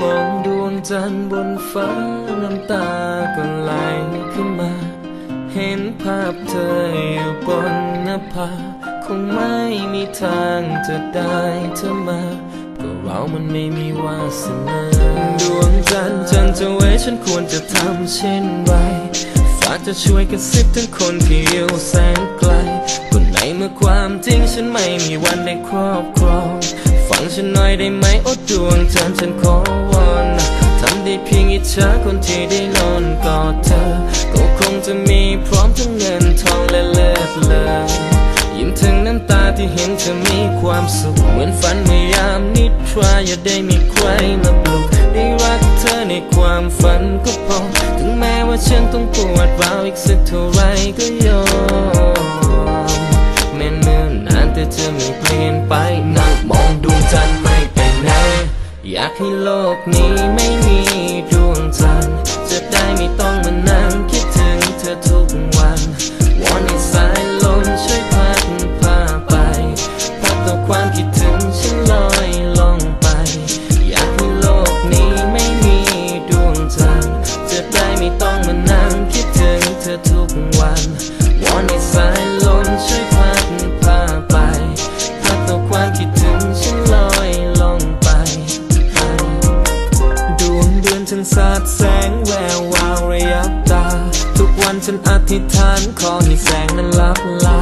มองดวงจันทร์บนฟ้าน้ำตาก็ไหลขึ้นมา เห็นภาพเธออยู่บนหน้าผาคงไม่มีทางจะได้เธอมาก็เรามันไม่มีวาสนาดวงจันทร์จันทร์จะไว้ฉันควรจะทำเช่นไรฝากจะช่วยกระซิบถึงคนที่อยู่แสนไกลคนไหนเมื่อความจริงฉันไม่มีวันได้ครอบครอง ฉันหน่อยได้ไหมโอ้ดวงจันทร์ฉันขอวอนทำได้เพียงอิจฉาคนที่ได้นอนกอดเธอ ก็คงจะมีพร้อมทั้งเงินทองและเลือดเลยยิ้มถึงน้ำตาที่เห็นเธอมีความสุข เหมือนฝันเมื่อยามนิทราอย่าได้มีใครมาปลุกได้รักเธอในความฝันก็พอ ถึงแม้ว่าฉันต้องปวดร้าวอีกสักเท่า โลกนี้ไม่มีดวงจันทร์จะได้ไม่ต้องมานั่งคิดถึงเธอทุกวันวอนให้สายลมช่วยพัดพาไปพัดตัวความคิดถึงฉันลอยลงไป อยากให้โลกนี้ไม่มีดวงจันทร์จะได้ ฉันสาดแสงแวววาวระยับตา ทุกวันฉันอธิษฐานขอให้แสงนั้นลับลา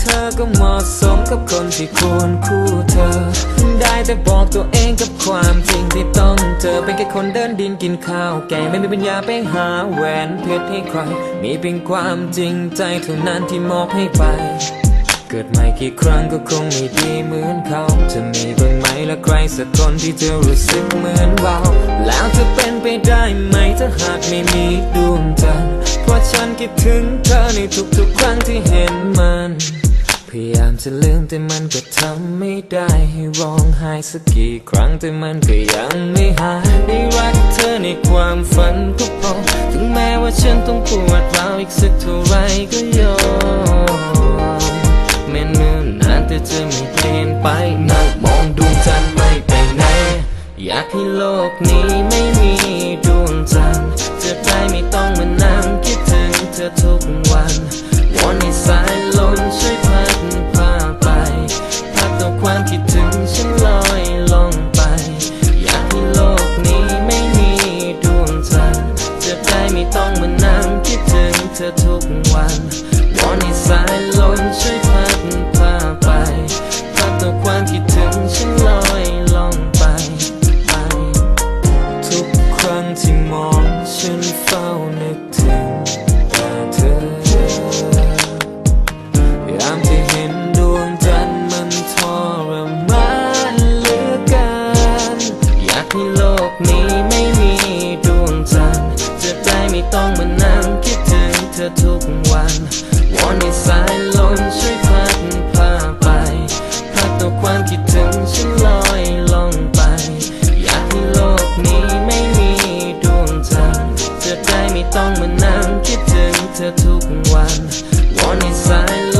เธอก็เหมาะสมกับคนที่ควรคู่เธอ ได้แต่บอกตัวเองกับความจริงที่ต้องเจอเป็นแค่คนเดินดินกินข้าว แกไม่มีปัญญาไปหาแหวนเพชรให้ใคร มีเพียงความจริงใจเท่านั้นที่มอบให้ไปเกิดใหม่กี่ครั้งก็คงไม่ดีเหมือนเขา จะมีบ้างไหมและใครสักคนที่จะรู้สึกเหมือนเราแล้ว หาหากไม่มีดวงจันทร์เพราะฉันคิดถึงเธอในทุกๆครั้งที่เห็นมัน พยายามจะลืมแต่มันก็ทำไม่ได้ให้ร้องไห้สักกี่ครั้งแต่มันก็ยังไม่หายได้รักเธอในความฝันก็พอถึงแม้ว่าฉันต้องปวดร้าวอีกสักเท่าไรก็ยอมแม้เนิ่นนานแต่เธอไม่เปลี่ยนไปนั่งมองดวงจันทร์ไม่ไปไหนอยากให้โลกนี้ ทุกวันวอนให้สายลมช่วยพัดพาไปพัดตัวความคิดถึงฉันลอยลองไป อยากให้โลกนี้ไม่มีดวงจันทร์จะได้ไม่ต้องมานั่งคิดถึงเธอทุกวันวอนให้สาย